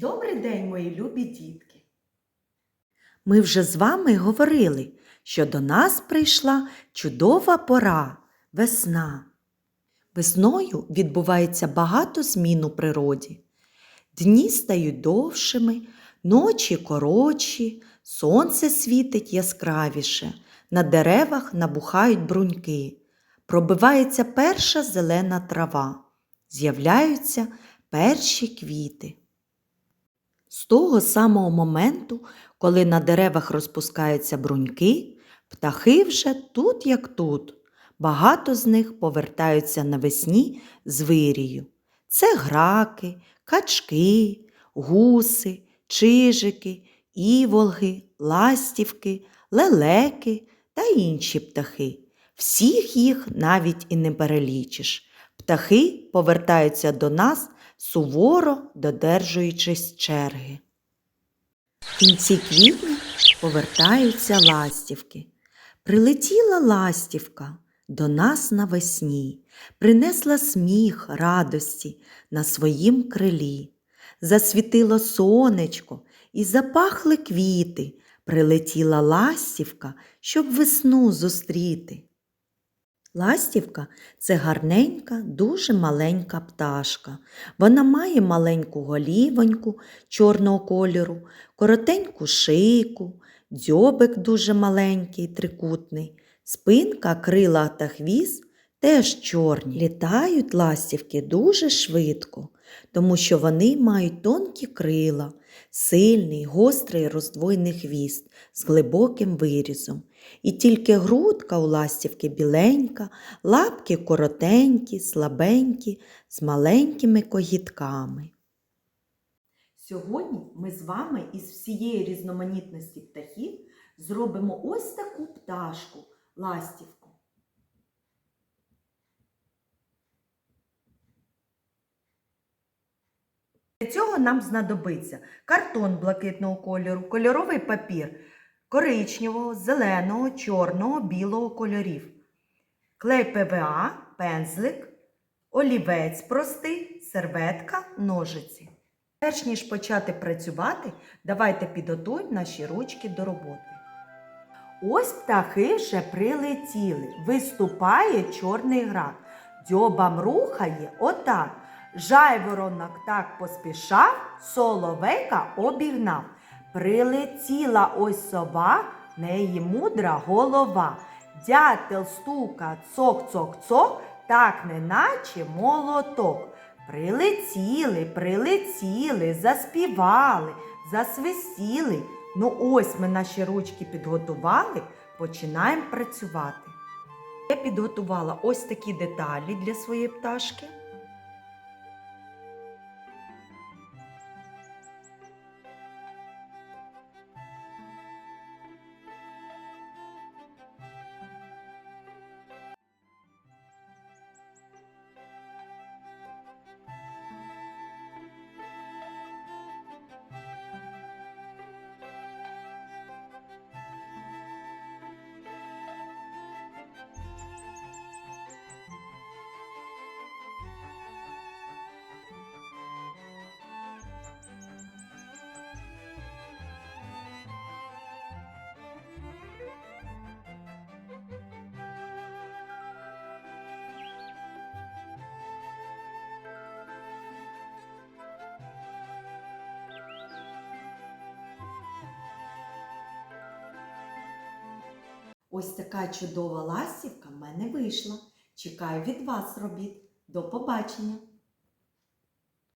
Добрий день, мої любі дітки! Ми вже з вами говорили, що до нас прийшла чудова пора весна. Весною відбувається багато змін у природі. Дні стають довшими, ночі коротші, сонце світить яскравіше, на деревах набухають бруньки, пробивається перша зелена трава, з'являються перші квіти. З того самого моменту, коли на деревах розпускаються бруньки, птахи вже тут як тут. Багато з них повертаються навесні з вирію. Це граки, качки, гуси, чижики, іволги, ластівки, лелеки та інші птахи. Всіх їх навіть і не перелічиш. Птахи повертаються до нас суворо додержуючись черги. В кінці квітня повертаються ластівки. Прилетіла ластівка до нас навесні, принесла сміх радості на своїм крилі. Засвітило сонечко і запахли квіти. Прилетіла ластівка, щоб весну зустріти. Ластівка це гарненька, дуже маленька пташка. Вона має маленьку голівоньку чорного кольору, коротеньку шийку, дзьобик дуже маленький, трикутний, спинка, крила та хвіст теж чорні. Літають ластівки дуже швидко, тому що вони мають тонкі крила, сильний, гострий роздвоєний хвіст з глибоким вирізом. І тільки грудка у ластівки біленька, лапки коротенькі, слабенькі, з маленькими когітками. Сьогодні ми з вами із всієї різноманітності птахів зробимо ось таку пташку ластівку. Для цього нам знадобиться картон блакитного кольору, кольоровий папір коричневого, зеленого, чорного, білого кольорів, клей ПВА, пензлик, олівець простий, серветка, ножиці. Перш ніж почати працювати, давайте підготуємо наші ручки до роботи. Ось птахи вже прилетіли. Виступає чорний град. Дьобам рухає отак. Жайворонок так поспішав, соловейка обігнав. Прилетіла ось сова, неї мудра голова. Дятел стука цок-цок-цок, так неначе молоток. Прилетіли, прилетіли, заспівали, засвистіли. Ну ось ми наші ручки підготували, починаємо працювати. Я підготувала ось такі деталі для своєї пташки. Ось така чудова ластівка в мене вийшла. Чекаю від вас робіт. До побачення!